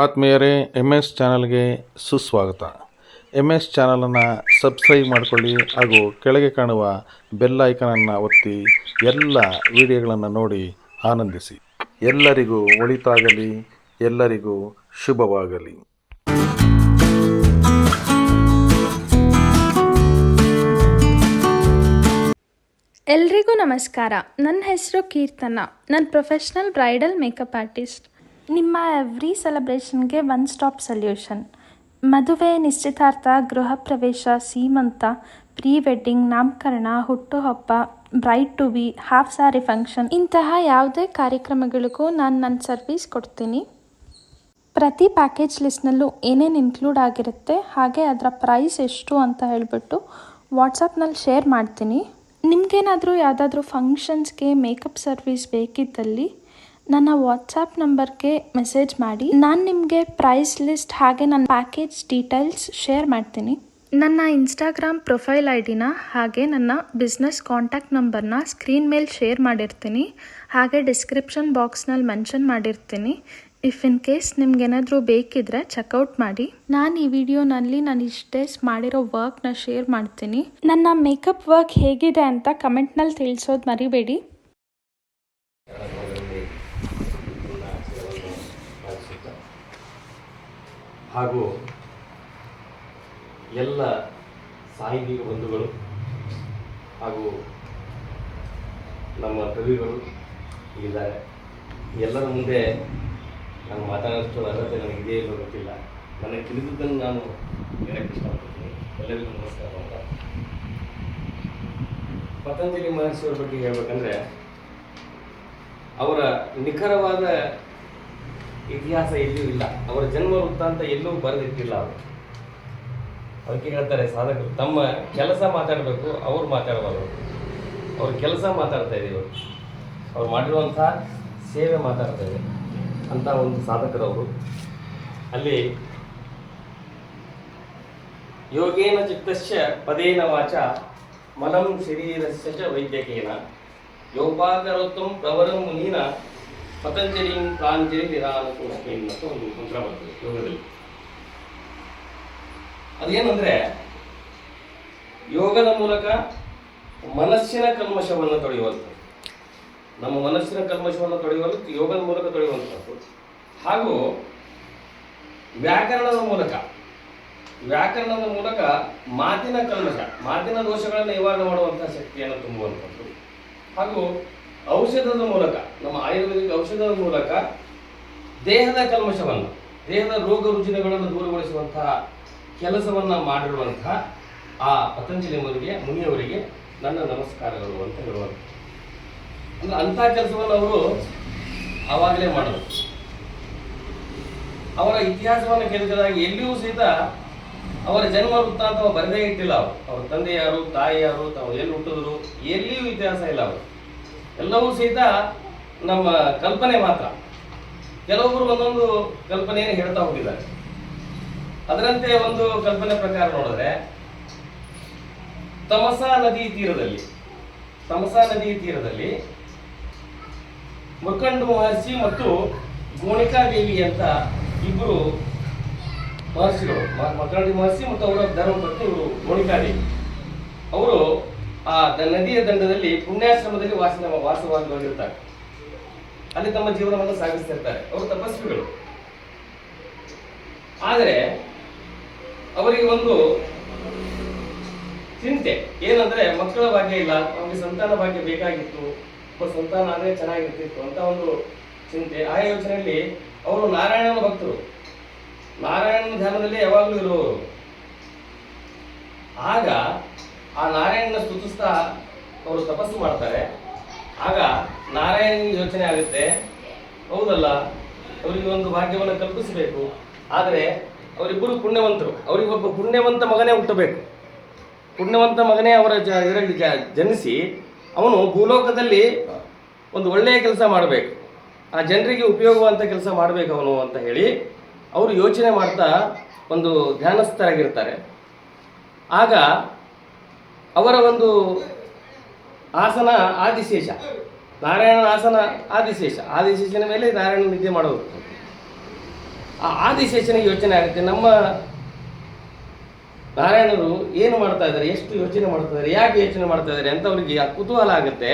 ಆತ್ಮೀಯರೇ M S ಚಾನಲ್ಗೆ ಸುಸ್ವಾಗತ. ಎಂ ಎಸ್ ಚಾನಲನ್ನು ಸಬ್ಸ್ಕ್ರೈಬ್ ಮಾಡಿಕೊಳ್ಳಿ ಹಾಗೂ ಕೆಳಗೆ ಕಾಣುವ ಬೆಲ್ ಐಕನನ್ನು ಒತ್ತಿ ಎಲ್ಲ ವಿಡಿಯೋಗಳನ್ನು ನೋಡಿ ಆನಂದಿಸಿ. ಎಲ್ಲರಿಗೂ ಒಳಿತಾಗಲಿ, ಎಲ್ಲರಿಗೂ ಶುಭವಾಗಲಿ. ಎಲ್ರಿಗೂ ನಮಸ್ಕಾರ. ನನ್ನ ಹೆಸರು ಕೀರ್ತನ. ನಾನು ಪ್ರೊಫೆಷ್ನಲ್ ಬ್ರೈಡಲ್ ಮೇಕಪ್ ಆರ್ಟಿಸ್ಟ್. ನಿಮ್ಮ ಎವ್ರಿ ಸೆಲೆಬ್ರೇಷನ್ಗೆ ಒನ್ ಸ್ಟಾಪ್ ಸೊಲ್ಯೂಷನ್ ಮದುವೆ, ನಿಶ್ಚಿತಾರ್ಥ, ಗೃಹ ಪ್ರವೇಶ, ಸೀಮಂತ ಪ್ರೀ ವೆಡ್ಡಿಂಗ್ ನಾಮಕರಣ, ಹುಟ್ಟುಹಬ್ಬ bride to be half sari function ಇಂತಹ ಯಾವುದೇ ಕಾರ್ಯಕ್ರಮಗಳಿಗೂ ನಾನು ನನ್ನ ಸರ್ವಿಸ್ ಕೊಡ್ತೀನಿ. ಪ್ರತಿ ಪ್ಯಾಕೇಜ್ ಲಿಸ್ಟ್ನಲ್ಲೂ ಏನೇನು ಇನ್ಕ್ಲೂಡ್ ಆಗಿರುತ್ತೆ, ಹಾಗೆ ಅದರ ಪ್ರೈಸ್ ಎಷ್ಟು ಅಂತ ಹೇಳಿಬಿಟ್ಟು ವಾಟ್ಸಪ್ನಲ್ಲಿ ಶೇರ್ ಮಾಡ್ತೀನಿ. ನಿಮಗೇನಾದರೂ ಯಾವುದಾದ್ರೂ ಫಂಕ್ಷನ್ಸ್ಗೆ ಮೇಕಪ್ ಸರ್ವಿಸ್ ಬೇಕಿದ್ದಲ್ಲಿ ನನ್ನ ವಾಟ್ಸಪ್ ನಂಬರ್ಗೆ ಮೆಸೇಜ್ ಮಾಡಿ. ನಾನು ನಿಮಗೆ ಪ್ರೈಸ್ ಲಿಸ್ಟ್ ಹಾಗೆ ನನ್ನ ಪ್ಯಾಕೇಜ್ ಡೀಟೇಲ್ಸ್ ಶೇರ್ ಮಾಡ್ತೀನಿ. ನನ್ನ ಇನ್ಸ್ಟಾಗ್ರಾಮ್ ಪ್ರೊಫೈಲ್ ಐ ಡಿನ ಹಾಗೆ ನನ್ನ ಬಿಸ್ನೆಸ್ ಕಾಂಟ್ಯಾಕ್ಟ್ ನಂಬರ್ನ ಸ್ಕ್ರೀನ್ ಮೇಲೆ ಶೇರ್ ಮಾಡಿರ್ತೀನಿ. ಹಾಗೆ ಡಿಸ್ಕ್ರಿಪ್ಷನ್ ಬಾಕ್ಸ್ನಲ್ಲಿ ಮೆನ್ಷನ್ ಮಾಡಿರ್ತೀನಿ. ಇಫ್ ಇನ್ ಕೇಸ್ ನಿಮ್ಗೇನಾದರೂ ಬೇಕಿದ್ರೆ ಚೆಕ್ಔಟ್ ಮಾಡಿ. ನಾನು ಈ ವಿಡಿಯೋನಲ್ಲಿ ನಾನು ಇಷ್ಟೇ ಮಾಡಿರೋ ವರ್ಕ್ನ ಶೇರ್ ಮಾಡ್ತೀನಿ. ನನ್ನ ಮೇಕಪ್ ವರ್ಕ್ ಹೇಗಿದೆ ಅಂತ ಕಮೆಂಟ್ನಲ್ಲಿ ತಿಳಿಸೋದು ಮರಿಬೇಡಿ. ಹಾಗೂ ಎಲ್ಲ ಸಾಹಿತಿಗ ಬಂಧುಗಳು ಹಾಗೂ ನಮ್ಮ ಕವಿಗಳು ಇದ್ದಾರೆ ಎಲ್ಲರ ಮುಂದೆ ನಾನು ಮಾತಾಡೋಷ್ಟು ಅರ್ಹತೆ ನನಗಿದೆ ಇಲ್ಲೋ ಗೊತ್ತಿಲ್ಲ. ನನಗೆ ತಿಳಿದಿದ್ದನ್ನು ನಾನು ಹೇಳಕ್ಕೆ ಇಷ್ಟಪಡ್ತೀನಿ. ಎಲ್ಲರಿಗೂ ನಮಸ್ಕಾರ ಅಂತ. ಪತಂಜಲಿ ಮಹರ್ಷಿಯವರ ಬಗ್ಗೆ ಹೇಳ್ಬೇಕಂದ್ರೆ ಅವರ ನಿಖರವಾದ ಇತಿಹಾಸ ಎಲ್ಲಿಯೂ ಇಲ್ಲ. ಅವರ ಜನ್ಮ ವೃತ್ತಾಂತ ಎಲ್ಲೂ ಬರೆದಿಟ್ಟಿಲ್ಲ ಅವರು. ಅದಕ್ಕೆ ಹೇಳ್ತಾರೆ ಸಾಧಕರು, ತಮ್ಮ ಕೆಲಸ ಮಾತಾಡಬೇಕು, ಅವ್ರು ಮಾತಾಡಬಾರದು. ಅವ್ರ ಕೆಲಸ ಮಾತಾಡ್ತಾ ಇದೀವಿ ಅವ್ರು ಮಾಡಿರುವಂಥ ಸೇವೆ ಮಾತಾಡ್ತಾ ಇದೆ ಅಂತ ಒಂದು ಸಾಧಕರವರು ಅಲ್ಲಿ ಯೋಗೇನ ಚಿತ್ತಸ್ಯ ಪದೇನ ವಾಚ, ಮಲಂ ಶರೀರಸ್ಯ ಚ ವೈದ್ಯಕೇನ. ಯೋಪಾಕರೋತ್ತಂ ಪ್ರವರಂ ಮುನೀನ ಪತಂಜಲಿಂ ಪ್ರಾಂಜಲಿ ನಿರಾನಕೋಷ್ಣಿ ಅಂತ ಒಂದು ಮಂತ್ರ ಬರ್ತದೆ, ಯೋಗದಲ್ಲಿ. ಅದೇನಂದ್ರೆ, ಯೋಗದ ಮೂಲಕ ಮನಸ್ಸಿನ ಕಲ್ಮಶವನ್ನು ತೊಳೆಯುವಂಥದ್ದು. ನಮ್ಮ ಮನಸ್ಸಿನ ಕಲ್ಮಶವನ್ನು ತೊಳೆಯುವಲ್ಲಿ ಯೋಗದ ಮೂಲಕ ತೊಳೆಯುವಂಥದ್ದು. ಹಾಗೂ ವ್ಯಾಕರಣದ ಮೂಲಕ ವ್ಯಾಕರಣದ ಮೂಲಕ ಮಾತಿನ ಕಲ್ಮಶ, ಮಾತಿನ ದೋಷಗಳನ್ನು ನಿವಾರಣೆ ಮಾಡುವಂತಹ ಶಕ್ತಿಯನ್ನು ತುಂಬುವಂಥದ್ದು. ಹಾಗೂ ಔಷಧದ ಮೂಲಕ, ನಮ್ಮ ಆಯುರ್ವೇದಿಕ ಔಷಧದ ಮೂಲಕ ದೇಹದ ಕಲ್ಮಶವನ್ನು, ದೇಹದ ರೋಗ ರುಜಿನಗಳನ್ನು ದೂರಗೊಳಿಸುವಂತಹ ಕೆಲಸವನ್ನು ಮಾಡಿರುವಂತಹ ಆ ಪತಂಜಲಿ ಮುನಿಗೆ ಮುನಿಯವರಿಗೆ ನನ್ನ ನಮಸ್ಕಾರಗಳು ಅಂತ ಹೇಳುವಂಥ ಅಂದ್ರೆ ಅಂಥ ಕೆಲಸವನ್ನು ಅವರು ಆವಾಗಲೇ ಮಾಡಿದ್ರು. ಅವರ ಇತಿಹಾಸವನ್ನು ಕೇಳಿದಾಗ ಎಲ್ಲಿಯೂ ಸಹಿತ ಅವರ ಜನ್ಮ ವೃತ್ತಾಂತ ಬರದೇ ಇಟ್ಟಿಲ್ಲ ಅವರು. ಅವರ ತಂದೆ ಯಾರು, ತಾಯಿ ಯಾರು, ತಾವು ಎಲ್ಲಿ ಹುಟ್ಟಿದ್ರು ಎಲ್ಲಿಯೂ ಇತಿಹಾಸ ಇಲ್ಲ ಅವರು. ಎಲ್ಲವೂ ಸಹಿತ ನಮ್ಮ ಕಲ್ಪನೆ ಮಾತ್ರ. ಕೆಲವೊಬ್ಬರು ಒಂದೊಂದು ಕಲ್ಪನೆಯನ್ನು ಹೇಳ್ತಾ ಹೋಗಿದ್ದಾರೆ. ಅದರಂತೆ ಒಂದು ಕಲ್ಪನೆ ಪ್ರಕಾರ ನೋಡಿದ್ರೆ, ತಮಸಾ ನದಿ ತೀರದಲ್ಲಿ, ತಮಸಾ ನದಿ ತೀರದಲ್ಲಿ ಮುಖಂಡು ಮಹರ್ಷಿ ಮತ್ತು ಗೋಣಿಕಾ ದೇವಿ ಅಂತ ಇಬ್ಬರು ಮಹರ್ಷಿಗಳು ಮಕರಂಡಿ ಮಹರ್ಷಿ ಮತ್ತು ಅವರ ಧರ್ಮಪತ್ನಿ ಇವರು ಗೋಣಿಕಾ ದೇವಿ. ಅವರು ಆ ನದಿಯ ದಂಡದಲ್ಲಿ ಪುಣ್ಯಾಶ್ರಮದಲ್ಲಿ ವಾಸ ವಾಸವಾಗಿರ್ತಾರೆ ಅಲ್ಲಿ ತಮ್ಮ ಜೀವನವನ್ನು ಸಾಗಿಸ್ತಿರ್ತಾರೆ. ಅವರು ತಪಸ್ವಿಗಳು. ಆದರೆ, ಅವರಿಗೆ ಒಂದು ಚಿಂತೆ. ಏನಂದ್ರೆ, ಮಕ್ಕಳ ಭಾಗ್ಯ ಇಲ್ಲ ಅವರಿಗೆ ಸಂತಾನ ಭಾಗ್ಯ ಬೇಕಾಗಿತ್ತು ಒಬ್ಬ ಸಂತಾನ ಆದ್ರೆ ಚೆನ್ನಾಗಿರ್ತಿತ್ತು ಅಂತ ಒಂದು ಚಿಂತೆ. ಆ ಯೋಚನೆಯಲ್ಲಿ ಅವರು ನಾರಾಯಣನ ಭಕ್ತರು. ನಾರಾಯಣನ ಧ್ಯಾನದಲ್ಲಿ ಯಾವಾಗಲೂ ಇರುವವರು. ಆಗ ಆ ನಾರಾಯಣನ ಸ್ತುತಿಸ್ತಾ ಅವರು ತಪಸ್ಸು ಮಾಡ್ತಾರೆ. ಆಗ ನಾರಾಯಣ ಯೋಚನೆ ಆಗುತ್ತೆ, ಹೌದಲ್ಲ, ಅವರಿಗೆ ಒಂದು ಭಾಗ್ಯವನ್ನು ಕಲ್ಪಿಸಬೇಕು. ಆದರೆ ಅವರಿಬ್ಬರು ಪುಣ್ಯವಂತರು ಅವರಿಗೊಬ್ಬ ಪುಣ್ಯವಂತ ಮಗನೇ ಹುಟ್ಟಬೇಕು. ಪುಣ್ಯವಂತ ಮಗನೇ ಅವರ ಜ, ಇದರಲ್ಲಿ ಜನಿಸಿ ಅವನು ಭೂಲೋಕದಲ್ಲಿ ಒಂದು ಒಳ್ಳೆಯ ಕೆಲಸ ಮಾಡಬೇಕು. ಆ ಜನರಿಗೆ ಉಪಯೋಗವಂತ ಕೆಲಸ ಮಾಡಬೇಕು ಅವನು ಅಂತ ಹೇಳಿ ಅವರು ಯೋಚನೆ ಮಾಡ್ತಾ ಒಂದು ಧ್ಯಾನಸ್ಥರಾಗಿರ್ತಾರೆ. ಆಗ ಅವರ ಒಂದು ಆಸನ ಆದಿಶೇಷ. ನಾರಾಯಣನ ಆಸನ ಆದಿಶೇಷ. ಆದಿಶೇಷನ ಮೇಲೆ ನಾರಾಯಣ ನಿದ್ದೆ ಮಾಡೋದು ಆ ಆದಿಶೇಷನ ಯೋಚನೆ ಆಗುತ್ತೆ. ನಮ್ಮ ನಾರಾಯಣರು ಏನು ಮಾಡ್ತಾ ಇದ್ದಾರೆ? ಎಷ್ಟು ಯೋಚನೆ ಮಾಡ್ತಾ ಇದ್ದಾರೆ? ಯಾಕೆ ಯೋಚನೆ ಮಾಡ್ತಾ ಇದ್ದಾರೆ ಅಂತ ಅವರಿಗೆ ಕುತೂಹಲ ಆಗುತ್ತೆ.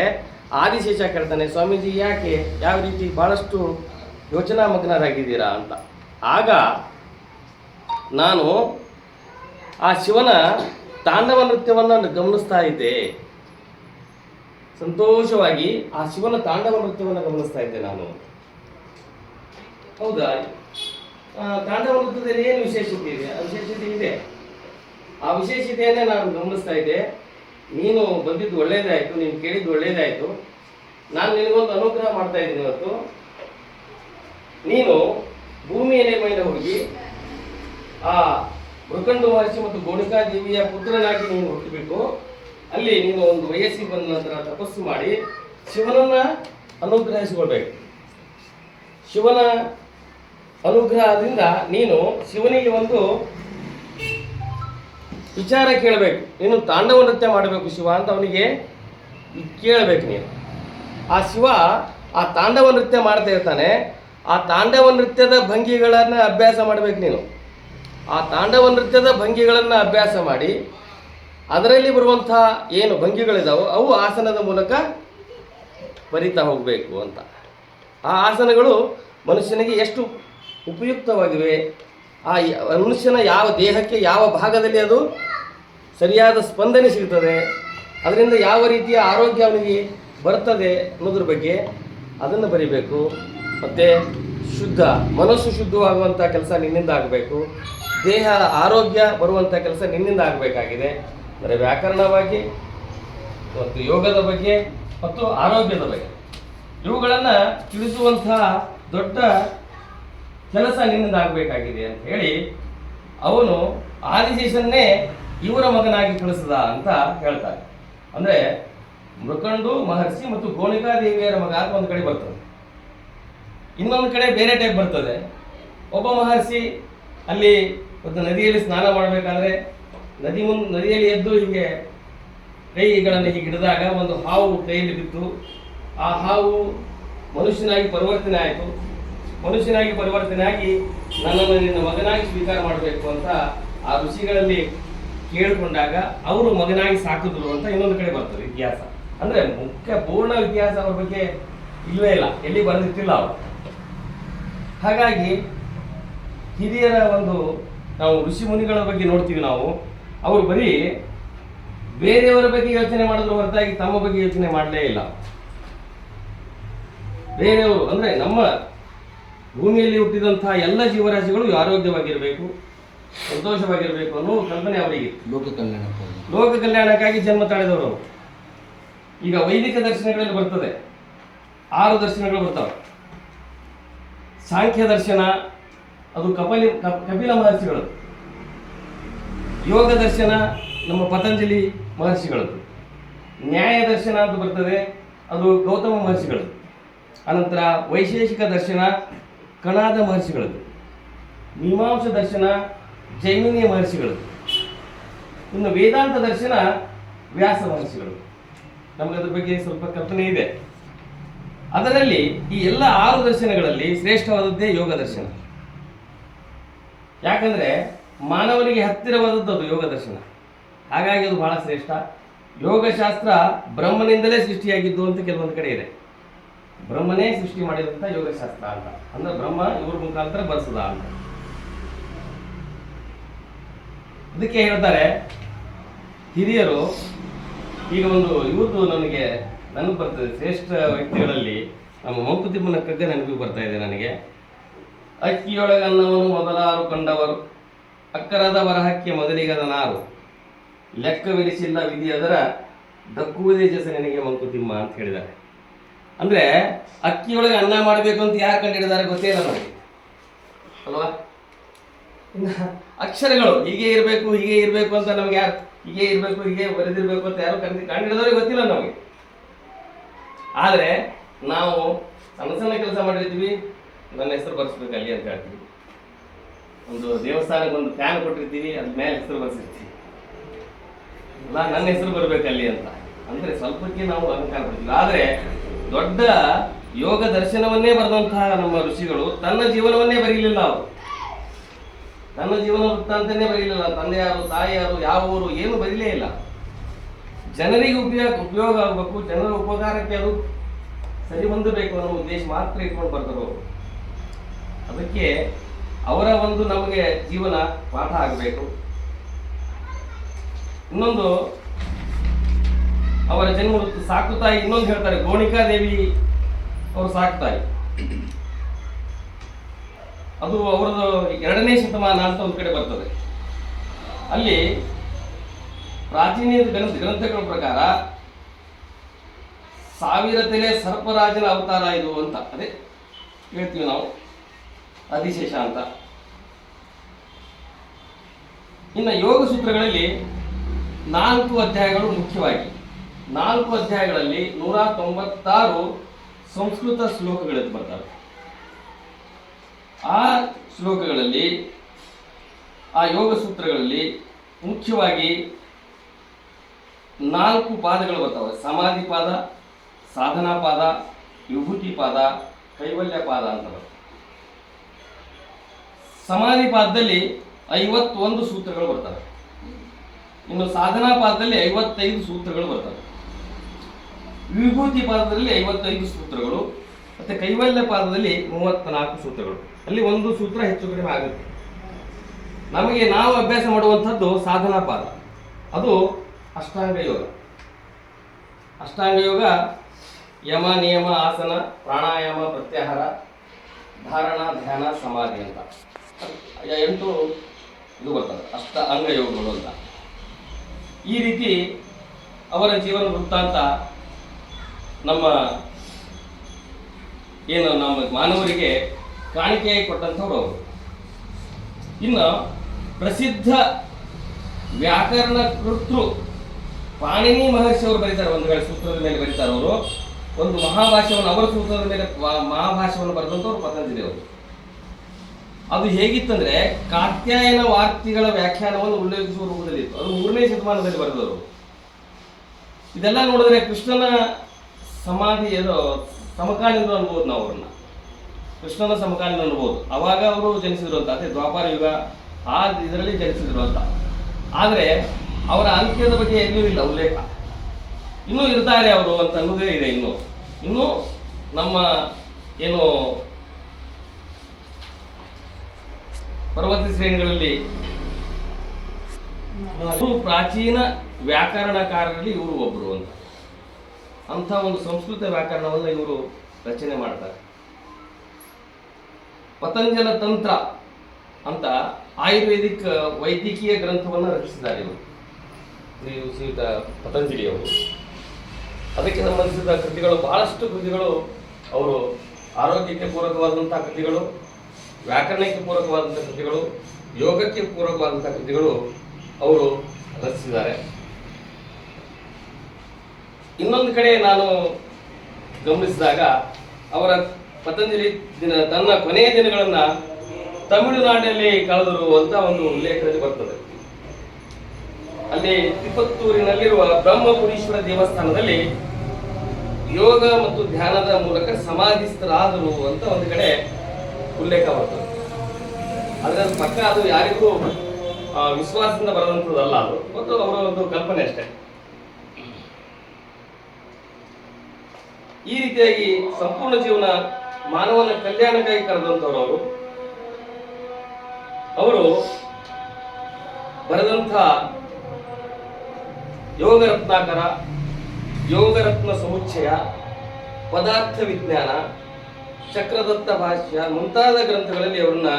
ಆದಿಶೇಷ ಕೇಳ್ತಾನೆ ಸ್ವಾಮೀಜಿ ಯಾಕೆ ಯಾವ ರೀತಿ ಬಹಳಷ್ಟು ಯೋಚನಾ ಮಗ್ನರಾಗಿದ್ದೀರಾ ಅಂತ. ಆಗ ನಾನು ಆ ಶಿವನ ತಾಂಡವ ನೃತ್ಯವನ್ನು ಗಮನಿಸ್ತಾ ಇದ್ದೆ. ಸಂತೋಷವಾಗಿ ಆ ಶಿವನ ತಾಂಡವ ನೃತ್ಯವನ್ನು ಗಮನಿಸ್ತಾ ಇದ್ದೆ ನಾನು. ಹೌದಾ? ತಾಂಡವ ನೃತ್ಯದಲ್ಲಿ ಏನು ವಿಶೇಷತೆ ಇದೆ? ಆ ವಿಶೇಷತೆ ಇದೆ. ಆ ವಿಶೇಷತೆಯನ್ನೇ ನಾನು ಗಮನಿಸ್ತಾ ಇದ್ದೆ. ನೀನು ಬಂದಿದ್ದು ಒಳ್ಳೇದಾಯಿತು, ನೀನು ಕೇಳಿದ್ದು ಒಳ್ಳೇದಾಯಿತು. ನಾನು ನಿನಗೊಂದು ಅನುಗ್ರಹ ಮಾಡ್ತಾ ಇದ್ದೀನಿ ಇವತ್ತು ನೀನು ಭೂಮಿಯ ಮೇಲೆ ಹೋಗಿ ಆ ಮೃಕಂಡು ಮಹರ್ಷಿ ಮತ್ತು ಗೋಣಿಕಾ ದೇವಿಯ ಪುತ್ರನಾಗಿ ನೀನು ಹುಟ್ಟಬೇಕು. ಅಲ್ಲಿ ನೀನು ಒಂದು ವಯಸ್ಸಿಗೆ ಬಂದ ನಂತರ ತಪಸ್ಸು ಮಾಡಿ ಶಿವನನ್ನ ಅನುಗ್ರಹಿಸಿಕೊಳ್ಬೇಕು. ಶಿವನ ಅನುಗ್ರಹದಿಂದ ನೀನು ಶಿವನಿಗೆ ಒಂದು ವಿಚಾರ ಕೇಳಬೇಕು. ನೀನು ತಾಂಡವ ನೃತ್ಯ ಮಾಡಬೇಕು ಶಿವ ಅಂತ ಅವನಿಗೆ ಕೇಳಬೇಕು ನೀನು. ಆ ಶಿವ ಆ ತಾಂಡವ ನೃತ್ಯ ಮಾಡ್ತಾ ಇರ್ತಾನೆ. ಆ ತಾಂಡವ ನೃತ್ಯದ ಭಂಗಿಗಳನ್ನು ಅಭ್ಯಾಸ ಮಾಡಬೇಕು ನೀನು. ಆ ತಾಂಡವ ನೃತ್ಯದ ಭಂಗಿಗಳನ್ನು ಅಭ್ಯಾಸ ಮಾಡಿ ಅದರಲ್ಲಿ ಬರುವಂಥ ಏನು ಭಂಗಿಗಳಿದಾವೋ ಅವು ಆಸನದ ಮೂಲಕ ಬರಿತಾ ಹೋಗಬೇಕು ಅಂತ. ಆ ಆಸನಗಳು ಮನುಷ್ಯನಿಗೆ ಎಷ್ಟು ಉಪಯುಕ್ತವಾಗಿವೆ, ಆ ಮನುಷ್ಯನ ಯಾವ ದೇಹಕ್ಕೆ ಯಾವ ಭಾಗದಲ್ಲಿ ಅದು ಸರಿಯಾದ ಸ್ಪಂದನೆ ಸಿಗ್ತದೆ, ಅದರಿಂದ ಯಾವ ರೀತಿಯ ಆರೋಗ್ಯ ಅವನಿಗೆ ಬರ್ತದೆ ಅನ್ನೋದ್ರ ಬಗ್ಗೆ ಅದನ್ನು ಬರಿಬೇಕು. ಮತ್ತು ಶುದ್ಧ, ಮನಸ್ಸು ಶುದ್ಧವಾಗುವಂಥ ಕೆಲಸ ನಿನ್ನಿಂದ ಆಗಬೇಕು. ದೇಹ, ಆರೋಗ್ಯ ಬರುವಂಥ ಕೆಲಸ ನಿನ್ನಿಂದ ಆಗಬೇಕಾಗಿದೆ. ಅಂದರೆ ವ್ಯಾಕರಣವಾಗಿ ಮತ್ತು ಯೋಗದ ಬಗ್ಗೆ ಮತ್ತು ಆರೋಗ್ಯದ ಬಗ್ಗೆ. ಇವುಗಳನ್ನು ತಿಳಿಸುವಂತಹ ದೊಡ್ಡ ಕೆಲಸ ನಿನ್ನಿಂದ ಆಗಬೇಕಾಗಿದೆ ಅಂತ ಹೇಳಿ ಅವನು ಆದಿಶೇಷನ್ನೇ ಇವರ ಮಗನಾಗಿ ಕಳಿಸಿದ ಅಂತ ಹೇಳ್ತಾರೆ. ಅಂದರೆ ಮೃಕಂಡು ಮಹರ್ಷಿ ಮತ್ತು ಗೋಣಿಕಾ ದೇವಿಯರ ಮಗ ಅಂತ ಒಂದು ಕಡೆ ಬರ್ತದೆ. ಇನ್ನೊಂದು ಕಡೆ ಬೇರೆ ಟೈಪ್ ಬರ್ತದೆ. ಒಬ್ಬ ಮಹರ್ಷಿ ಅಲ್ಲಿ ಒಂದು ನದಿಯಲ್ಲಿ ಸ್ನಾನ ಮಾಡಬೇಕಾದ್ರೆ ನದಿ ಮುಂದೆ ನದಿಯಲ್ಲಿ ಎದ್ದು ಹೀಗೆ ಕೈಗಳನ್ನು ಹೀಗೆ ಹಿಡಿದಾಗ ಒಂದು ಹಾವು ಕೈಯಲ್ಲಿ ಬಿತ್ತು. ಆ ಹಾವು ಮನುಷ್ಯನಾಗಿ ಪರಿವರ್ತನೆ ಆಯಿತು. ಮನುಷ್ಯನಾಗಿ ಪರಿವರ್ತನೆ ಆಗಿ ನನ್ನನ್ನು ನಿನ್ನ ಮಗನಾಗಿ ಸ್ವೀಕಾರ ಮಾಡಬೇಕು ಅಂತ ಆ ಋಷಿಗಳಲ್ಲಿ ಕೇಳಿಕೊಂಡಾಗ ಅವರು ಮಗನಾಗಿ ಸಾಕಿದ್ರು ಅಂತ ಇನ್ನೊಂದು ಕಡೆ ಬರ್ತದೆ ಇತಿಹಾಸ. ಅಂದರೆ ಮುಖ್ಯ ಪೂರ್ಣ ಇತಿಹಾಸ ಅವ್ರ ಬಗ್ಗೆ ಇಲ್ಲವೇ ಇಲ್ಲ. ಎಲ್ಲಿ ಬರೆದಿತ್ತಿಲ್ಲ ಅವರು. ಹಾಗಾಗಿ ಹಿರಿಯರ ಒಂದು ನಾವು ಋಷಿ ಮುನಿಗಳ ಬಗ್ಗೆ ನೋಡ್ತೀವಿ ನಾವು. ಅವರು ಬರೀ ಬೇರೆಯವರ ಬಗ್ಗೆ ಯೋಚನೆ ಮಾಡಿದ್ರು ಹೊರತಾಗಿ ತಮ್ಮ ಬಗ್ಗೆ ಯೋಚನೆ ಮಾಡಲೇ ಇಲ್ಲ. ಬೇರೆಯವರು ಅಂದ್ರೆ ನಮ್ಮ ಭೂಮಿಯಲ್ಲಿ ಹುಟ್ಟಿದಂತಹ ಎಲ್ಲ ಜೀವರಾಶಿಗಳು ಆರೋಗ್ಯವಾಗಿರಬೇಕು ಸಂತೋಷವಾಗಿರಬೇಕು ಅನ್ನೋ ಕಲ್ಪನೆ ಅವರಿಗೆ. ಲೋಕ ಕಲ್ಯಾಣ ಲೋಕ ಕಲ್ಯಾಣಕ್ಕಾಗಿ ಜನ್ಮ ತಾಳಿದವರು ಈಗ ವೈದಿಕ ದರ್ಶನಗಳಲ್ಲಿ ಬರ್ತದೆ. ಆರು ದರ್ಶನಗಳು ಬರ್ತವೆ. ಸಾಂಖ್ಯ ದರ್ಶನ, ಅದು ಕಪಲಿ, ಕಪ್- ಕಪಿಲ ಮಹರ್ಷಿಗಳು ಯೋಗ ದರ್ಶನ, ನಮ್ಮ ಪತಂಜಲಿ ಮಹರ್ಷಿಗಳದ್ದು. ನ್ಯಾಯ ದರ್ಶನ ಅಂತ ಬರ್ತದೆ, ಅದು ಗೌತಮ ಮಹರ್ಷಿಗಳದ್ದು. ಅನಂತರ ವೈಶೇಷಿಕ ದರ್ಶನ, ಕಣಾದ ಮಹರ್ಷಿಗಳದ್ದು. ಮೀಮಾಂಸ ದರ್ಶನ ಜೈಮಿನಿ ಮಹರ್ಷಿಗಳದ್ದು. ಇನ್ನು ವೇದಾಂತ ದರ್ಶನ, ವ್ಯಾಸ ಮಹರ್ಷಿಗಳು ನಮಗದ್ರ ಬಗ್ಗೆ ಸ್ವಲ್ಪ ಕಲ್ಪನೆ ಇದೆ. ಅದರಲ್ಲಿ ಈ ಎಲ್ಲ ಆರು ದರ್ಶನಗಳಲ್ಲಿ ಶ್ರೇಷ್ಠವಾದದ್ದೇ ಯೋಗ ದರ್ಶನ. ಯಾಕಂದ್ರೆ ಮಾನವನಿಗೆ ಹತ್ತಿರವಾದದ್ದು ಅದು ಯೋಗ ದರ್ಶನ. ಹಾಗಾಗಿ ಅದು ಬಹಳ ಶ್ರೇಷ್ಠ. ಯೋಗಶಾಸ್ತ್ರ ಬ್ರಹ್ಮನಿಂದಲೇ ಸೃಷ್ಟಿಯಾಗಿದ್ದು ಅಂತ ಕೆಲವೊಂದು ಕಡೆ ಇದೆ. ಬ್ರಹ್ಮನೇ ಸೃಷ್ಟಿ ಮಾಡಿದಂಥ ಯೋಗಶಾಸ್ತ್ರ ಅಂತ. ಅಂದ್ರೆ ಬ್ರಹ್ಮ ಇವ್ರ ಮುಖಾಂತರ ಬರ್ಸದ ಅಂತ. ಅದಕ್ಕೆ ಹೇಳ್ತಾರೆ, ಹಿರಿಯರು, ಈಗ ಒಂದು ಇವತ್ತು ನನಗೆ ನನಗೆ ಬರ್ತದೆ. ಶ್ರೇಷ್ಠ ವ್ಯಕ್ತಿಗಳಲ್ಲಿ ನಮ್ಮ ಮಂಕುತಿಮ್ಮನ ಕಗ್ಗ ನೆನಪಿಗೆ ಬರ್ತಾ ಇದೆ ನನಗೆ. ಅಕ್ಕಿಯೊಳಗನ್ನವನು ಮೊದಲಾರು ಕಂಡವರು. ಅಕ್ಕರದ ಬರಹಕ್ಕೆ ಮೊದಲಿಗದ ನಾರು ಲೆಕ್ಕವಿರಿಸಿಲ್ಲ ವಿಧಿ ಅದರ ದಕ್ಕುವುದೇ ಜಸ ನನಗೆ ಮಂಕುತಿಮ್ಮ ಅಂತ ಹೇಳಿದ್ದಾರೆ. ಅಂದ್ರೆ ಅಕ್ಕಿಯೊಳಗೆ ಅನ್ನ ಮಾಡಬೇಕು ಅಂತ ಯಾರು ಕಂಡುಹಿಡಿದಾರೆ ಗೊತ್ತೇ ಇಲ್ಲ ನನಗೆ ಅಲ್ವಾ? ಅಕ್ಷರಗಳು ಹೀಗೆ ಇರಬೇಕು ಹೀಗೆ ಇರಬೇಕು ಅಂತ ನಮಗೆ ಯಾರು ಹೀಗೆ ಇರಬೇಕು, ಹೀಗೆ ಬರೆದಿರಬೇಕು ಅಂತ ಯಾರು ಕಂಡು ಕಂಡುಹಿಡಿದವ್ರಿಗೆ ಗೊತ್ತಿಲ್ಲ ನಮಗೆ. ಆದರೆ ನಾವು ಸಣ್ಣ ಸಣ್ಣ ಕೆಲಸ ಮಾಡಿರ್ತೀವಿ, ನನ್ನ ಹೆಸರು ಬರ್ಸ್ಬೇಕು ಅಲ್ಲಿ ಅಂತ ಹೇಳ್ತೀವಿ. ಒಂದು ದೇವಸ್ಥಾನಕ್ಕೆ ಒಂದು ಫ್ಯಾನ್ ಕೊಟ್ಟಿರ್ತೀವಿ, ಅದ್ರ ಮೇಲೆ ಹೆಸರು ಬರ್ಸಿರ್ತೀವಿ. ಅಲ್ಲ, ನನ್ನ ಹೆಸರು ಬರ್ಬೇಕು ಅಲ್ಲಿ ಅಂತ. ಅಂದ್ರೆ ಸ್ವಲ್ಪಕ್ಕೆ ನಾವು ಅಹಂಕಾರ ಪಡ್ತೀವಿ. ಆದರೆ ದೊಡ್ಡ ಯೋಗ ದರ್ಶನವನ್ನೇ ಬರೆದಂತಹ ನಮ್ಮ ಋಷಿಗಳು ತನ್ನ ಜೀವನವನ್ನೇ ಬರೀಲಿಲ್ಲ ಅವರು. ತನ್ನ ಜೀವನ ವೃತ್ತಾಂತನೇ ಬರೀಲಿಲ್ಲ. ತಂದೆ ಯಾರು ತಾಯಿ ಯಾರು ಯಾವ ಊರು ಏನು ಬರೀಲೇ ಇಲ್ಲ. ಜನರಿಗೆ ಉಪಯೋಗ ಉಪಯೋಗ ಆಗಬೇಕು, ಜನರ ಉಪಕಾರಕ್ಕೆ ಅದು ಸರಿ ಹೊಂದಬೇಕು ಅನ್ನೋ ಉದ್ದೇಶ ಮಾತ್ರ ಇಟ್ಕೊಂಡು ಬರ್ತಾರೆ ಅದಕ್ಕೆ ಅವರ ಒಂದು ನಮಗೆ ಜೀವನ ಪಾಠ ಆಗಬೇಕು. ಇನ್ನೊಂದು, ಅವರ ಜನ್ಮ ವೃತ್ತ ಸಾಕು ತಾಯಿ, ಇನ್ನೊಂದು ಹೇಳ್ತಾರೆ, ಗೋಣಿಕಾ ದೇವಿ ಅವರು ಸಾಕು ತಾಯಿ. ಅದು ಅವರದು ಎರಡನೇ ಶತಮಾನ ಅಂತ ಒಂದು ಕಡೆ ಬರ್ತದೆ. ಅಲ್ಲಿ ಪ್ರಾಚೀನ ಗ್ರಂಥ ಗ್ರಂಥಗಳ ಪ್ರಕಾರ ಸಾವಿರ ತಲೆ ಸರ್ಪರಾಜನ ಅವತಾರ ಇದು ಅಂತ ಅದೇ ಹೇಳ್ತೀವಿ ನಾವು. ಅಧಿಶೇಷ ಅಂತ. ಇನ್ನು ಯೋಗ ಸೂತ್ರಗಳಲ್ಲಿ ನಾಲ್ಕು ಅಧ್ಯಾಯಗಳು ಮುಖ್ಯವಾಗಿ. ನಾಲ್ಕು ಅಧ್ಯಾಯಗಳಲ್ಲಿ ನೂರ ತೊಂಬತ್ತಾರು ಸಂಸ್ಕೃತ ಶ್ಲೋಕಗಳು ಬರ್ತವೆ. ಆ ಶ್ಲೋಕಗಳಲ್ಲಿ, ಆ ಯೋಗ ಸೂತ್ರಗಳಲ್ಲಿ ಮುಖ್ಯವಾಗಿ ನಾಲ್ಕು ಪಾದಗಳು ಬರ್ತವೆ. ಸಮಾಧಿ ಪಾದ, ಸಾಧನಾ ಪಾದ, ವಿಭೂತಿ ಪಾದ, ಕೈವಲ್ಯ ಪಾದ ಅಂತ ಬರ್ತವೆ ಸಮಾಧಿ ಪಾದದಲ್ಲಿ ಐವತ್ತೊಂದು ಸೂತ್ರಗಳು ಬರ್ತವೆ. ಇನ್ನು ಸಾಧನಾ ಪಾದದಲ್ಲಿ ಐವತ್ತೈದು ಸೂತ್ರಗಳು ಬರ್ತವೆ. ವಿಭೂತಿ ಪಾದದಲ್ಲಿ ಐವತ್ತೈದು ಸೂತ್ರಗಳು, ಮತ್ತೆ ಕೈವಲ್ಯ ಪಾದದಲ್ಲಿ ಮೂವತ್ನಾಲ್ಕು ಸೂತ್ರಗಳು. ಅಲ್ಲಿ ಒಂದು ಸೂತ್ರ ಹೆಚ್ಚು ಕಡಿಮೆ ಆಗುತ್ತೆ. ನಮಗೆ ನಾವು ಅಭ್ಯಾಸ ಮಾಡುವಂಥದ್ದು ಸಾಧನಾ ಪಾದ. ಅದು ಅಷ್ಟಾಂಗ ಯೋಗ ಅಷ್ಟಾಂಗ ಯೋಗ ಯಮ, ನಿಯಮ, ಆಸನ, ಪ್ರಾಣಾಯಾಮ, ಪ್ರತ್ಯಾಹಾರ, ಧಾರಣ, ಧ್ಯಾನ, ಸಮಾಧಿ ಅಂತ. ಎಂಟು ಇದು ಬರ್ತದೆ. ಅಷ್ಟ ಅಂಗ ಯೋಗಗಳು ಅಂತ. ಈ ರೀತಿ ಅವರ ಜೀವನ ವೃತ್ತಾಂತ ನಮ್ಮ ಏನು ನಮ್ಮ ಮಾನವರಿಗೆ ಕಾಣಿಕೆಯಾಗಿ ಕೊಟ್ಟಂಥವ್ರು ಅವರು. ಇನ್ನು ಪ್ರಸಿದ್ಧ ವ್ಯಾಕರಣ ಕರ್ತೃ ಪಾಣಿನಿ ಮಹರ್ಷಿ ಅವರು ಬರೀತಾರೆ, ಒಂದು ವೇಳೆ ಸೂತ್ರದ ಮೇಲೆ ಬರೀತಾರೆ ಅವರು. ಒಂದು ಮಹಾಭಾಷ್ಯವನ್ನು, ಅವರ ಸೂತ್ರದ ಮೇಲೆ ಮಹಾಭಾಷ್ಯವನ್ನು ಬರೆದಂಥವ್ರು ಪತಂಜಲಿ ಅವರು. ಅದು ಹೇಗಿತ್ತಂದ್ರೆ, ಕಾತ್ಯಾಯನ ವಾರ್ತಿಗಳ ವ್ಯಾಖ್ಯಾನವನ್ನು ಉಲ್ಲೇಖಿಸುವ ರೂಪದಲ್ಲಿ ಅವರು ಅದು ಮೂರನೇ ಶತಮಾನದಲ್ಲಿ ಬರೆದವರು. ಇದೆಲ್ಲ ನೋಡಿದ್ರೆ ಕೃಷ್ಣನ ಸಮಾಧಿ ಏನೋ ಸಮಕಾಲೀನ ಅನ್ಬೋದು ನಾವು ಅವ್ರನ್ನ. ಕೃಷ್ಣನ ಸಮಕಾಲೀನ ಅನ್ಬೋದು. ಅವಾಗ ಅವರು ಜನಿಸಿದ್ರು ಅಂತ. ಅದೇ ದ್ವಾಪಾರ ಯುಗ, ಆ ಇದರಲ್ಲಿ ಜನಿಸಿದ್ರು ಅಂತ. ಆದರೆ ಅವರ ಅಂತ್ಯದ ಬಗ್ಗೆ ಎಲ್ಲೂ ಇಲ್ಲ, ಉಲ್ಲೇಖ. ಇನ್ನೂ ಇರ್ತಾರೆ ಅವರು ಅಂತ ಅನ್ನೋದೇ ಇದೆ ಇನ್ನು. ಇನ್ನು ನಮ್ಮ ಏನು ಪರ್ವತ ಶ್ರೇಣಿಗಳಲ್ಲಿ ಪ್ರಾಚೀನ ವ್ಯಾಕರಣಕಾರರಲ್ಲಿ ಇವರು ಒಬ್ಬರು ಅಂತ. ಅಂಥ ಒಂದು ಸಂಸ್ಕೃತ ವ್ಯಾಕರಣವನ್ನು ಇವರು ರಚನೆ ಮಾಡ್ತಾರೆ. ಪತಂಜಲ ತಂತ್ರ ಅಂತ ಆಯುರ್ವೇದಿಕ್ ವೈದ್ಯಕೀಯ ಗ್ರಂಥವನ್ನು ರಚಿಸಿದ್ದಾರೆ ಇವರು. ನೀವು ಶ್ರೀಯುತ ಪತಂಜಲಿಯವರು ಅದಕ್ಕೆ ಸಂಬಂಧಿಸಿದ ಕೃತಿಗಳು, ಬಹಳಷ್ಟು ಕೃತಿಗಳು ಅವರು ಆರೋಗ್ಯಕ್ಕೆ ಪೂರಕವಾದಂಥ ಕೃತಿಗಳು, ವ್ಯಾಕರಣಕ್ಕೆ ಪೂರಕವಾದಂಥ ಕೃತಿಗಳು, ಯೋಗಕ್ಕೆ ಪೂರಕವಾದಂಥ ಕೃತಿಗಳು ಅವರು ರಚಿಸಿದ್ದಾರೆ. ಇನ್ನೊಂದು ಕಡೆ ನಾನು ಗಮನಿಸಿದಾಗ ಅವರ ಪತಂಜಲಿ ದಿನ, ತನ್ನ ಕೊನೆಯ ದಿನಗಳನ್ನು ತಮಿಳುನಾಡಿನಲ್ಲಿ ಕಳೆದರು ಅಂತ ಒಂದು ಉಲ್ಲೇಖದಲ್ಲಿ ಬರ್ತದೆ. ಅಲ್ಲಿ ತಿಪ್ಪತ್ತೂರಿನಲ್ಲಿರುವ ಬ್ರಹ್ಮಪುರೀಶ್ವರ ದೇವಸ್ಥಾನದಲ್ಲಿ ಯೋಗ ಮತ್ತು ಧ್ಯಾನದ ಮೂಲಕ ಸಮಾಧಿಸ್ಥರಾದರು ಅಂತ ಒಂದು ಕಡೆ ಉಲ್ಲೇಖ ಬರ್ತದೆ. ಆದರೆ ಅದು ಪಕ್ಕ ಅದು ಯಾರಿಗೂ ವಿಶ್ವಾಸದಿಂದ ಬರದಂಥದ್ದಲ್ಲ ಅದು. ಮತ್ತು ಅವರ ಒಂದು ಕಲ್ಪನೆ ಅಷ್ಟೇ. ಈ ರೀತಿಯಾಗಿ ಸಂಪೂರ್ಣ ಜೀವನ ಮಾನವನ ಕಲ್ಯಾಣಕ್ಕಾಗಿ ಕರೆದಂಥವ್ರು ಅವರು. ಅವರು ಬರೆದಂಥ ಯೋಗ ರತ್ನಾಕರ ಯೋಗರತ್ನ ಸಮುಚ್ಚಯ, ಪದಾರ್ಥ ವಿಜ್ಞಾನ, ಚಕ್ರದತ್ತ ಭಾಷ್ಯ ಮುಂತಾದ ಗ್ರಂಥಗಳಲ್ಲಿ ಅವರನ್ನ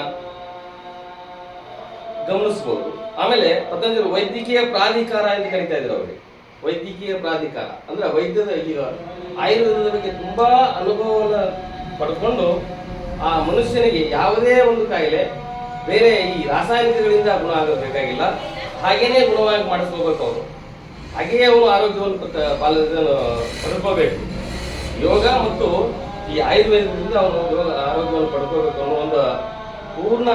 ಗಮನಿಸಬಹುದು ಆಮೇಲೆ ಪತಂಜಲಿ ವೈದ್ಯಕೀಯ ಪ್ರಾಧಿಕಾರ ಎಂದು ಕರಿತಾ ಇದ್ರು ಅವರಿಗೆ ವೈದ್ಯಕೀಯ ಪ್ರಾಧಿಕಾರ. ಅಂದ್ರೆ ವೈದ್ಯದ ಈಗ ಆಯುರ್ವೇದದ ಬಗ್ಗೆ ತುಂಬಾ ಅನುಭವವನ್ನು ಪಡ್ಕೊಂಡು ಆ ಮನುಷ್ಯನಿಗೆ ಯಾವುದೇ ಒಂದು ಕಾಯಿಲೆ ಬೇರೆ ಈ ರಾಸಾಯನಿಕಗಳಿಂದ ಗುಣ ಆಗಬೇಕಾಗಿಲ್ಲ ಹಾಗೇನೆ ಗುಣವಾಗಿ ಮಾಡಿಸ್ಕೋಬೇಕು ಅವರು. ಹಾಗೆಯೇ ಅವನು ಆರೋಗ್ಯವನ್ನು ಪಡ್ಕೋಬೇಕು. ಯೋಗ ಮತ್ತು ಈ ಆಯುರ್ವೇದದಿಂದ ಅವನು ಯೋಗ, ಆರೋಗ್ಯವನ್ನು ಪಡ್ಕೋಬೇಕು ಅನ್ನೋ ಒಂದು ಪೂರ್ಣ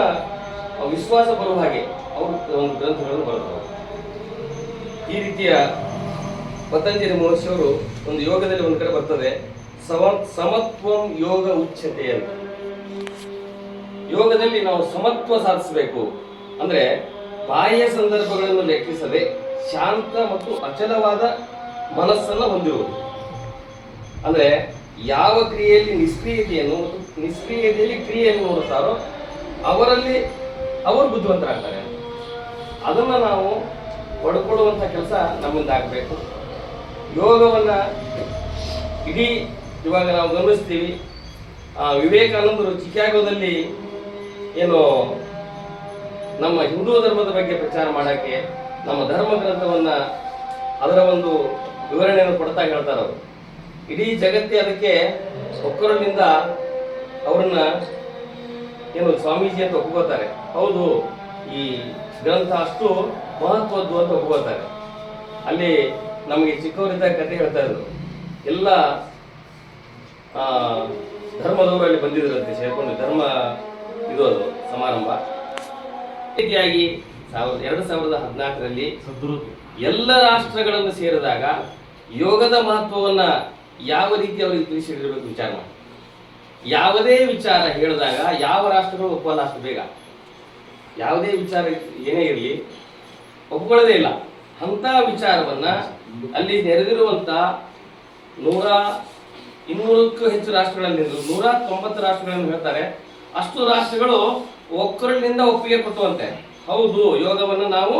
ವಿಶ್ವಾಸ ಬರುವ ಹಾಗೆ ಅವರು ಒಂದು ಗ್ರಂಥಗಳನ್ನು ಬರೆದರು. ಈ ರೀತಿಯ ಪತಂಜಲಿ ಮಹರ್ಷಿಯವರು ಒಂದು ಯೋಗದಲ್ಲಿ ಒಂದು ಕಡೆ ಬರ್ತದೆ, ಸಮ, ಸಮತ್ವಂ ಯೋಗ ಉಚ್ಚತೆ ಅಂತ. ಯೋಗದಲ್ಲಿ ನಾವು ಸಮತ್ವ ಸಾಧಿಸಬೇಕು. ಅಂದ್ರೆ ಬಾಹ್ಯ ಸಂದರ್ಭಗಳನ್ನು ಲೆಕ್ಕಿಸದೆ ಶಾಂತ ಮತ್ತು ಅಚಲವಾದ ಮನಸ್ಸನ್ನು ಹೊಂದಿರುವುದು ಅಂದರೆ ಯಾವ ಕ್ರಿಯೆಯಲ್ಲಿ ನಿಷ್ಕ್ರಿಯತೆಯನ್ನು ಮತ್ತು ನಿಷ್ಕ್ರಿಯತೆಯಲ್ಲಿ ಕ್ರಿಯೆಯನ್ನು ನೋಡುತ್ತಾರೋ ಅವರಲ್ಲಿ ಅವರು ಬುದ್ಧಿವಂತರಾಗ್ತಾರೆ. ಅದನ್ನು ನಾವು ಪಡ್ಕೊಳ್ಳುವಂಥ ಕೆಲಸ ನಮ್ಮಿಂದ ಯೋಗವನ್ನು ಇಡೀ ಇವಾಗ ನಾವು ಗಮನಿಸ್ತೀವಿ. ವಿವೇಕಾನಂದರು ಚಿಕಾಗೋದಲ್ಲಿ ಏನು ನಮ್ಮ ಹಿಂದೂ ಧರ್ಮದ ಬಗ್ಗೆ ಪ್ರಚಾರ ಮಾಡಕ್ಕೆ ನಮ್ಮ ಧರ್ಮ ಗ್ರಂಥವನ್ನ ಅದರ ಒಂದು ವಿವರಣೆಯನ್ನು ಕೊಡ್ತಾ ಹೇಳ್ತಾರೆ ಅವರು ಇಡೀ ಜಗತ್ತೇ ಅದಕ್ಕೆ ಒಕ್ಕರಿಂದ ಅವರನ್ನ ಏನು ಸ್ವಾಮೀಜಿ ಅಂತ ಒಪ್ಕೋತಾರೆ. ಹೌದು, ಈ ಗ್ರಂಥ ಅಷ್ಟು ಮಹತ್ವದ್ದು ಅಂತ ಒಪ್ಕೋತಾರೆ. ಅಲ್ಲಿ ನಮಗೆ ಚಿಕ್ಕವರಿದ್ದ ಕತೆ ಹೇಳ್ತಾ ಇದ್ರು. ಎಲ್ಲ ಧರ್ಮದವರು ಅಲ್ಲಿ ಬಂದಿದ್ರಂತೆ ಸೇರ್ಕೊಂಡು ಧರ್ಮ ಇದು ಅದು ಸಮಾರಂಭ. ರೀತಿಯಾಗಿ ಸಾವಿರದ ಎರಡು ಸಾವಿರದ ಹದಿನಾಲ್ಕರಲ್ಲಿ ಎಲ್ಲ ರಾಷ್ಟ್ರಗಳನ್ನು ಸೇರಿದಾಗ ಯೋಗದ ಮಹತ್ವವನ್ನ ಯಾವ ರೀತಿ ಅವರಿಗೆ ತಿಳಿಸಿಡಿರಬೇಕು ವಿಚಾರ ಮಾಡಿ. ಯಾವುದೇ ವಿಚಾರ ಹೇಳಿದಾಗ ಯಾವ ರಾಷ್ಟ್ರಗಳು ಒಪ್ಪಲ್ಲ ಅಷ್ಟು ಬೇಗ. ಯಾವುದೇ ವಿಚಾರ ಏನೇ ಇರಲಿ ಒಪ್ಕೊಳ್ಳೋದೇ ಇಲ್ಲ. ಅಂತ ವಿಚಾರವನ್ನ ಅಲ್ಲಿ ನೆರೆದಿರುವಂತ ನೂರ ಇನ್ನೂರಕ್ಕೂ ಹೆಚ್ಚು ರಾಷ್ಟ್ರಗಳಲ್ಲಿ ನೂರ ತೊಂಬತ್ತು ರಾಷ್ಟ್ರಗಳನ್ನು ಹೇಳ್ತಾರೆ. ಅಷ್ಟು ರಾಷ್ಟ್ರಗಳು ಒಕ್ಕರಿಂದ ಒಪ್ಪಿಗೆ ಕೊಟ್ಟುವಂತೆ. ಹೌದು, ಯೋಗವನ್ನು ನಾವು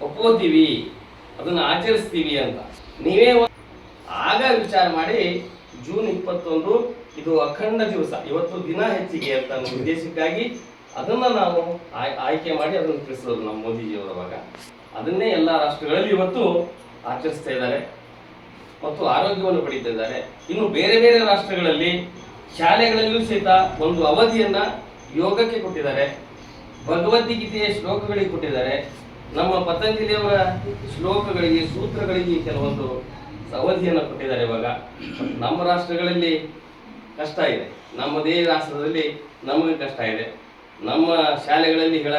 ಒಪ್ಕೋತೀವಿ ಅದನ್ನು ಆಚರಿಸ್ತೀವಿ ಅಂತ. ನೀವೇ ಆಗ ವಿಚಾರ ಮಾಡಿ, ಜೂನ್ ಇಪ್ಪತ್ತೊಂದು, ಇದು ಅಖಂಡ ದಿವಸ, ಇವತ್ತು ದಿನ ಹೆಚ್ಚಿಗೆ ಅಂತ ನಮ್ಮ ಉದ್ದೇಶಕ್ಕಾಗಿ ಅದನ್ನು ನಾವು ಆಯ್- ಆಯ್ಕೆ ಮಾಡಿ ಅದನ್ನು ತಿಳಿಸೋದು ನಮ್ಮ ಮೋದಿಜಿಯವರವಾಗ ಅದನ್ನೇ ಎಲ್ಲ ರಾಷ್ಟ್ರಗಳಲ್ಲಿ ಇವತ್ತು ಆಚರಿಸ್ತಾ ಇದ್ದಾರೆ ಮತ್ತು ಆರೋಗ್ಯವನ್ನು ಪಡೀತಾ ಇದ್ದಾರೆ. ಇನ್ನು ಬೇರೆ ಬೇರೆ ರಾಷ್ಟ್ರಗಳಲ್ಲಿ ಶಾಲೆಗಳಲ್ಲಿಯೂ ಸಹಿತ ಒಂದು ಅವಧಿಯನ್ನು ಯೋಗಕ್ಕೆ ಕೊಟ್ಟಿದ್ದಾರೆ. ಭಗವದ್ಗೀತೆಯ ಶ್ಲೋಕಗಳಿಗೆ ಕೊಟ್ಟಿದ್ದಾರೆ. ನಮ್ಮ ಪತಂಜಲಿಯವರ ಶ್ಲೋಕಗಳಿಗೆ, ಸೂತ್ರಗಳಿಗೆ ಕೆಲವೊಂದು ಅವಧಿಯನ್ನು ಕೊಟ್ಟಿದ್ದಾರೆ ಇವಾಗ. ನಮ್ಮ ರಾಷ್ಟ್ರಗಳಲ್ಲಿ ಕಷ್ಟ ಇದೆ. ನಮ್ಮದೇ ರಾಷ್ಟ್ರದಲ್ಲಿ ನಮಗೆ ಕಷ್ಟ ಇದೆ. ನಮ್ಮ ಶಾಲೆಗಳಲ್ಲಿ ಹೇಳ